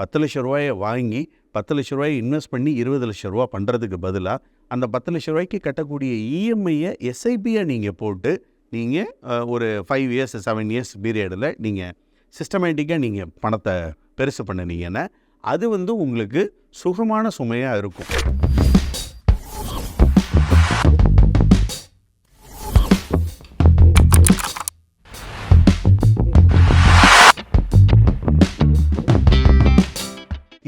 பத்து லட்ச ரூபாயை வாங்கி பத்து லட்ச ரூபாயை இன்வெஸ்ட் பண்ணி இருபது லட்ச ரூபா பண்ணுறதுக்கு பதிலாக அந்த பத்து லட்ச ரூபாய்க்கு கட்டக்கூடிய இஎம்ஐயை எஸ்ஐபியை நீங்கள் போட்டு நீங்கள் ஒரு ஃபைவ் இயர்ஸ் செவன் இயர்ஸ் பீரியடில் நீங்கள் சிஸ்டமேட்டிக்காக நீங்கள் பணத்தை பெருசு பண்ணினீங்கன்னா அது வந்து உங்களுக்கு சுகமான சுமையாக இருக்கும்.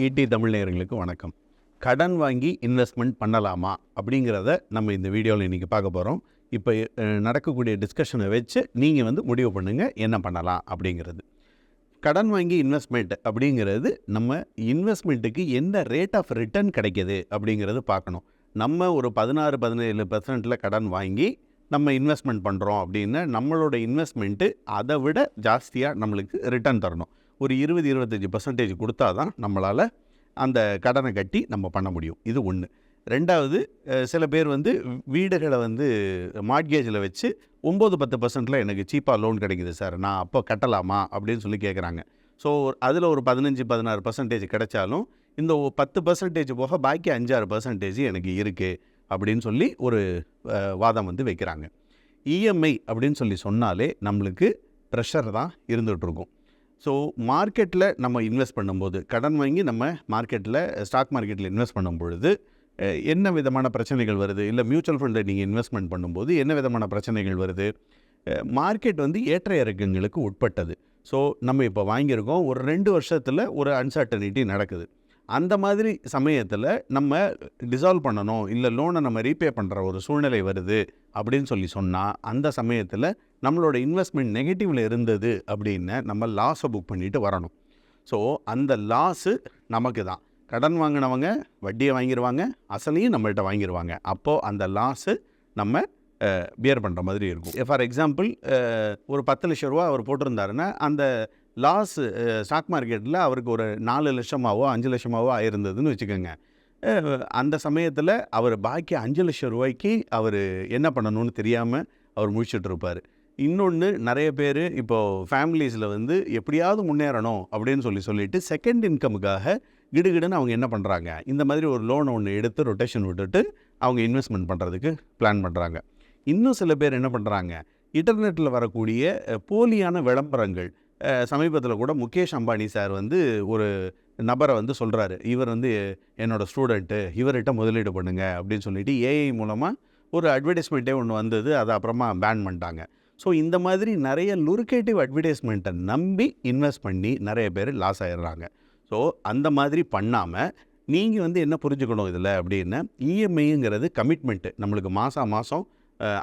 ஈடி தமிழ் நேயர்களுக்கு வணக்கம். கடன் வாங்கி இன்வெஸ்ட்மெண்ட் பண்ணலாமா? அப்படிங்கிறத நம்ம இந்த வீடியோவில் இன்றைக்கி பார்க்க போகிறோம் இப்போ நடக்கக்கூடிய டிஸ்கஷனை வச்சு நீங்கள் வந்து முடிவு பண்ணுங்கள் என்ன பண்ணலாம் அப்படிங்கிறது. கடன் வாங்கி இன்வெஸ்ட்மெண்ட் அப்படிங்கிறது நம்ம இன்வெஸ்ட்மெண்ட்டுக்கு என்ன ரேட் ஆஃப் ரிட்டர்ன் கிடைக்கிது அப்படிங்கிறது பார்க்கணும். நம்ம ஒரு பதினாறு பதினேழு பர்சன்ட்டில் கடன் வாங்கி நம்ம இன்வெஸ்ட்மெண்ட் பண்ணுறோம் அப்படின்னா நம்மளோட இன்வெஸ்ட்மெண்ட்டு அதை விட ஜாஸ்தியாக நம்மளுக்கு ரிட்டர்ன் தரணும். ஒரு இருபது இருபத்தஞ்சி பர்சன்டேஜ் கொடுத்தா தான் நம்மளால் அந்த கடனை கட்டி நம்ம பண்ண முடியும். இது ஒன்று ரெண்டாவது சில பேர் வந்து வீடுகளை வந்து மாட்கேஜில் வச்சு ஒம்பது பத்து பர்சன்ட்டில் எனக்கு சீப்பாக லோன் கிடைக்குது சார். நான் அப்போ கட்டலாமா? அப்படின்னு சொல்லி கேட்குறாங்க ஸோ அதில் ஒரு பதினஞ்சு பதினாறு பர்சன்டேஜ் கிடைச்சாலும் இந்த பத்து பர்சன்டேஜ் போக பாக்கி அஞ்சாறு பர்சன்டேஜ் எனக்கு இருக்குது அப்படின்னு சொல்லி ஒரு வாதம் வந்து வைக்கிறாங்க. இஎம்ஐ அப்படின்னு சொல்லி சொன்னாலே நம்மளுக்கு ப்ரெஷர் தான் இருந்துகிட்ருக்கும் ஸோ மார்க்கெட்டில் நம்ம இன்வெஸ்ட் பண்ணும்போது கடன் வாங்கி நம்ம மார்க்கெட்டில் ஸ்டாக் மார்க்கெட்டில் இன்வெஸ்ட் பண்ணும் பொழுது என்ன விதமான பிரச்சனைகள் வருது? இல்லை மியூச்சுவல் ஃபண்டில் நீங்கள் இன்வெஸ்ட்மெண்ட் பண்ணும்போது என்ன விதமான பிரச்சனைகள் வருது? Eh, மார்க்கெட் வந்து ஏற்ற இறக்கங்களுக்கு உட்பட்டது. ஸோ நம்ம இப்போ வாங்கியிருக்கோம். ஒரு ரெண்டு வருஷத்தில் ஒரு அன்சர்டனிட்டி நடக்குது. அந்த மாதிரி சமயத்தில் நம்ம டிசால்வ் பண்ணணும் இல்லை லோனை நம்ம ரீபே பண்ணுற ஒரு சூழ்நிலை வருது அப்படின்னு சொல்லி சொன்னால் அந்த சமயத்தில் நம்மளோட இன்வெஸ்ட்மெண்ட் நெகட்டிவில் இருந்தது அப்படின்னு நம்ம லாஸை புக் பண்ணிட்டு வரணும். ஸோ அந்த லாஸு நமக்கு தான். கடன் வாங்கினவங்க வட்டியை வாங்கிடுவாங்க அசலையும் நம்மள்கிட்ட வாங்கிடுவாங்க அப்போது அந்த லாஸு நம்ம பியர் பண்ணுற மாதிரி இருக்கும். ஃபார் எக்ஸாம்பிள் ஒரு பத்து லட்ச ரூபா அவர் போட்டிருந்தாருன்னா அந்த லாஸ் ஸ்டாக் மார்க்கெட்டில் அவருக்கு ஒரு நாலு லட்சமாவோ அஞ்சு லட்சமாவோ ஆயிருந்ததுன்னு வச்சுக்கோங்க. அந்த சமயத்தில் அவர் பாக்கி அஞ்சு லட்சம் ரூபாய்க்கு அவர் என்ன பண்ணணும்னு தெரியாமல் அவர் முடிச்சுட்ருப்பார் இன்னொன்று நிறைய பேர் இப்போது ஃபேமிலிஸில் வந்து எப்படியாவது முன்னேறணும் அப்படின்னு சொல்லி சொல்லிட்டு செகண்ட் இன்கமுக்காக கிடுகிடுன்னு அவங்க என்ன பண்ணுறாங்க இந்த மாதிரி ஒரு லோன் ஒன்று எடுத்து ரொட்டேஷன் விட்டுட்டு அவங்க இன்வெஸ்ட்மெண்ட் பண்ணுறதுக்கு பிளான் பண்ணுறாங்க இன்னும் சில பேர் என்ன பண்ணுறாங்க இன்டர்நெட்டில் வரக்கூடிய போலியான விளம்பரங்கள் சமீபத்தில் கூட முகேஷ் அம்பானி சார் வந்து ஒரு நபரை வந்து சொல்கிறாரு இவர் வந்து என்னோட ஸ்டூடெண்ட்டு. இவர்கிட்ட முதலீடு பண்ணுங்க. அப்படின்னு சொல்லிட்டு ஏஐ மூலமாக ஒரு அட்வர்டைஸ்மெண்ட்டே ஒன்று வந்தது. அதை அப்புறமா பேன் பண்ணிட்டாங்க. ஸோ இந்த மாதிரி நிறைய லுரிகேட்டிவ் அட்வர்டைஸ்மெண்ட்டை நம்பி இன்வெஸ்ட் பண்ணி நிறைய பேர் லாஸ் ஆயிடுறாங்க. ஸோ அந்த மாதிரி பண்ணாமல் நீங்கள் வந்து என்ன புரிஞ்சுக்கணும் இதில் அப்படின்னா இஎம்ஐங்கிறது கமிட்மெண்ட்டு. நம்மளுக்கு மாதம் மாதம்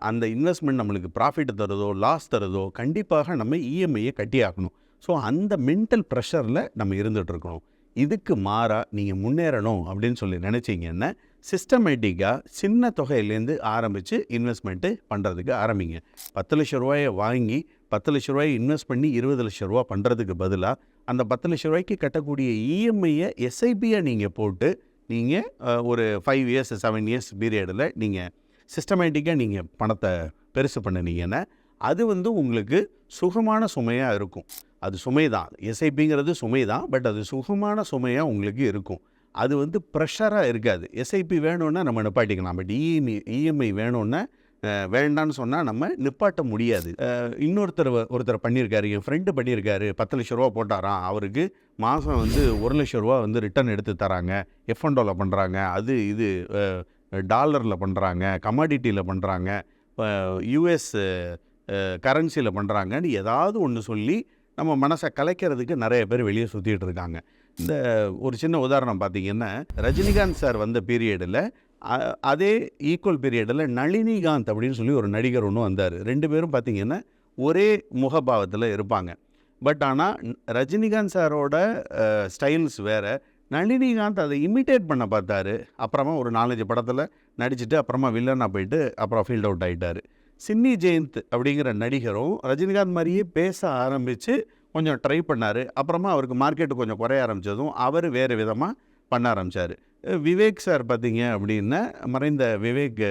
அந்த இன்வெஸ்ட்மெண்ட் நம்மளுக்கு ப்ராஃபிட் தருதோ லாஸ் தருதோ கண்டிப்பாக நம்ம இஎம்ஐயை கட்டி ஆகணும். ஸோ அந்த மென்டல் ப்ரெஷரில் நம்ம இருந்துகிட்ருக்கணும் இதுக்கு மாறாக நீங்கள் முன்னேறணும் அப்படின்னு சொல்லி நினச்சிங்கன்னா சிஸ்டமேட்டிக்காக சின்ன தொகையிலேருந்து ஆரம்பித்து இன்வெஸ்ட்மெண்ட்டு பண்ணுறதுக்கு ஆரம்பிங்க. பத்து லட்ச ரூபாயை வாங்கி பத்து லட்ச ரூபாயை இன்வெஸ்ட் பண்ணி இருபது லட்ச ரூபா பண்ணுறதுக்கு பதிலாக அந்த பத்து லட்ச ரூபாய்க்கு கட்டக்கூடிய இஎம்ஐயை எஸ்ஐபியாக நீங்கள் போட்டு நீங்கள் ஒரு ஃபைவ் இயர்ஸ் செவன் இயர்ஸ் பீரியடில் நீங்கள் சிஸ்டமேட்டிக்காக நீங்கள் பணத்தை பெருசு பண்ணினீங்கன்னா அது வந்து உங்களுக்கு சுகமான சுமையாக இருக்கும். அது சுமை தான். எஸ்ஐபிங்கிறது சுமை தான். பட் அது சுகமான சுமையாக உங்களுக்கு இருக்கும். அது வந்து ப்ரெஷராக இருக்காது. எஸ்ஐபி வேணும்னா நம்ம நிப்பாட்டிக்கலாம். பட் இஎம்ஐ இஎம்ஐ வேணும்னா வேண்டான்னு சொன்னால் நம்ம நிப்பாட்ட முடியாது. இன்னொருத்தர் ஒருத்தர் பண்ணியிருக்காரு. என் ஃப்ரெண்டு பண்ணியிருக்காரு. பத்து லட்ச ரூபா போட்டாராம். அவருக்கு மாதம் வந்து ஒரு லட்ச ரூபா வந்து ரிட்டர்ன் எடுத்து தராங்க. எஃப்என்டோவில் பண்ணுறாங்க அது இது டாலரில் பண்ணுறாங்க கமாடிட்டியில் பண்ணுறாங்க யூஎஸ் கரன்சியில் பண்ணுறாங்கன்னு ஏதாவது ஒன்று சொல்லி நம்ம மனசை கலைக்கிறதுக்கு நிறைய பேர் வெளியே சுற்றிட்டு இருக்காங்க. இந்த ஒரு சின்ன உதாரணம் பார்த்தீங்கன்னா ரஜினிகாந்த் சார் வந்த பீரியடில் அதே ஈக்குவல் பீரியடில் நளினிகாந்த் அப்படின்னு சொல்லி ஒரு நடிகர் ஒன்று வந்தார். ரெண்டு பேரும் பார்த்தீங்கன்னா ஒரே முகபாவத்தில் இருப்பாங்க. பட் ஆனால் ரஜினிகாந்த் சாரோட ஸ்டைல்ஸ் வேறு நளினிகாந்த் அதை இமிட்டேட் பண்ண பார்த்தாரு. அப்புறமா ஒரு நாலஞ்சு படத்தில் நடிச்சுட்டு அப்புறமா வில்லனாக போயிட்டு அப்புறம் ஃபீல்ட் அவுட் ஆகிட்டார் சின்னி ஜெயந்த் அப்படிங்கிற நடிகரும் ரஜினிகாந்த் மாதிரியே பேச ஆரம்பித்து கொஞ்சம் ட்ரை பண்ணார். அப்புறமா அவருக்கு மார்க்கெட்டு கொஞ்சம் குறைய ஆரம்பித்ததும் அவர் வேறு விதமாக பண்ண ஆரம்பித்தார் விவேக் சார் பார்த்திங்க அப்படின்னா மறைந்த விவேக்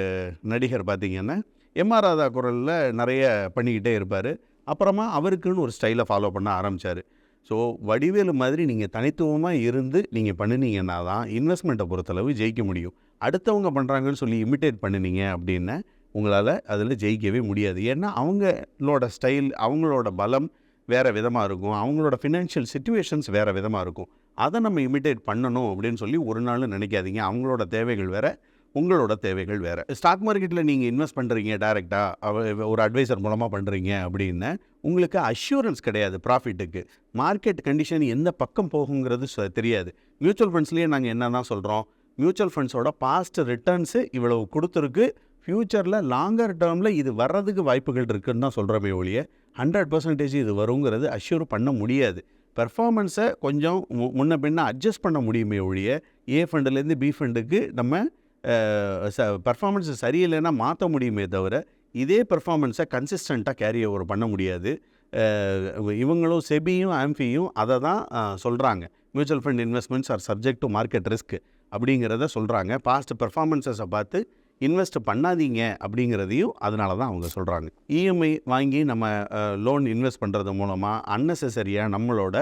நடிகர் பார்த்தீங்கன்னா எம்ஆர் ராதா குரலில் நிறைய பண்ணிக்கிட்டே இருப்பார். அப்புறமா அவருக்குன்னு ஒரு ஸ்டைலை ஃபாலோ பண்ண ஆரம்பித்தார் ஸோ வடிவேலு மாதிரி நீங்கள் தனித்துவமாக இருந்து நீங்கள் பண்ணினீங்கன்னா தான் இன்வெஸ்ட்மெண்ட்டை பொறுத்தளவு ஜெயிக்க முடியும். அடுத்தவங்க பண்ணுறாங்கன்னு சொல்லி இமிட்டேட் பண்ணினீங்க அப்படின்னா உங்களால் அதில் ஜெயிக்கவே முடியாது. ஏன்னா அவங்களோட ஸ்டைல் அவங்களோட பலம் வேறு விதமாக இருக்கும். அவங்களோட ஃபினான்ஷியல் சுச்சுவேஷன்ஸ் வேறு விதமாக இருக்கும். அதை நம்ம இமிட்டேட் பண்ணணும் அப்படின்னு சொல்லி ஒரு நாள் நினைக்காதீங்க. அவங்களோட தேவைகள் வேறு உங்களோட தேவைகள் வேறு. ஸ்டாக் மார்க்கெட்டில் நீங்கள் இன்வெஸ்ட் பண்ணுறீங்க டேரெக்டாக ஒரு அட்வைசர் மூலமாக பண்ணுறீங்க அப்படின்னு உங்களுக்கு அஷ்யூரன்ஸ் கிடையாது ப்ராஃபிட்டுக்கு மார்க்கெட் கண்டிஷன் எந்த பக்கம் போகுங்கிறது தெரியாது. மியூச்சுவல் ஃபண்ட்ஸ்லேயே நாங்கள் என்னென்னா சொல்கிறோம் மியூச்சுவல் ஃபண்ட்ஸோட பாஸ்ட் ரிட்டர்ன்ஸு இவ்வளவு கொடுத்துருக்கு. ஃப்யூச்சரில் லாங்கர் டேர்மில் இது வர்றதுக்கு வாய்ப்புகள் இருக்குன்னு தான் சொல்கிறோமே ஒழிய ஹண்ட்ரட் பர்சன்டேஜ் இது வருங்கிறது அஷ்யூர் பண்ண முடியாது. பெர்ஃபார்மன்ஸை கொஞ்சம் மு- முன்ன பின்ன அட்ஜஸ்ட் பண்ண முடியுமே ஒழிய ஏ ஃபண்டுலேருந்து பி ஃபண்டுக்கு நம்ம பர்ஃபார்மன்ஸ் சரியில்லைன்னா மாற்ற முடியுமே தவிர இதே பெர்ஃபார்மன்ஸை கன்சிஸ்டண்ட்டாக கேரி ஓவர் பண்ண முடியாது. இவங்களும் செபியும் ஆம்ஃபியும் அதை தான் சொல்கிறாங்க mutual fund investments are subject to market risk அப்படிங்கிறத சொல்கிறாங்க பாஸ்ட் பெர்ஃபார்மன்ஸஸை பார்த்து இன்வெஸ்ட் பண்ணாதீங்க அப்படிங்கிறதையும் அதனால தான் அவங்க சொல்கிறாங்க இஎம்ஐ வாங்கி நம்ம லோன் இன்வெஸ்ட் பண்ணுறது மூலமாக அன்னெசரியாக நம்மளோட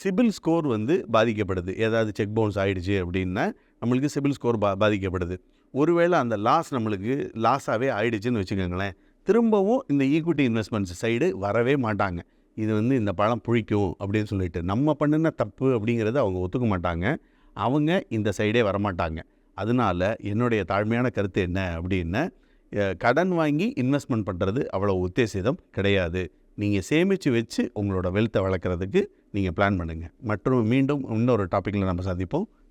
சிபில் ஸ்கோர் வந்து பாதிக்கப்படுது. ஏதாவது செக் பவுன்ஸ் ஆகிடுச்சு அப்படின்னா நம்மளுக்கு சிபில் ஸ்கோர் பா பாதிக்கப்படுது. ஒருவேளை அந்த லாஸ் நம்மளுக்கு லாஸாகவே ஆயிடுச்சுன்னு வச்சுக்கோங்களேன் திரும்பவும் இந்த ஈக்விட்டி இன்வெஸ்ட்மெண்ட்ஸ் சைடு வரவே மாட்டாங்க. இது வந்து இந்த பழம் புழிக்கும் அப்படின்னு சொல்லிட்டு நம்ம பண்ணின தப்பு அப்படிங்கிறத அவங்க ஒத்துக்க மாட்டாங்க. அவங்க இந்த சைடே வரமாட்டாங்க. அதனால என்னுடைய தாழ்மையான கருத்து என்ன அப்படின்னு கடன் வாங்கி இன்வெஸ்ட்மெண்ட் பண்ணுறது அவ்வளோ உத்தேசிதம் கிடையாது. நீங்கள் சேமித்து வச்சு உங்களோட வெல்த்தை வளர்க்குறதுக்கு நீங்கள் பிளான் பண்ணுங்கள் மற்றும் மீண்டும் இன்னொரு டாப்பிக்கில் நம்ம சந்திப்போம்.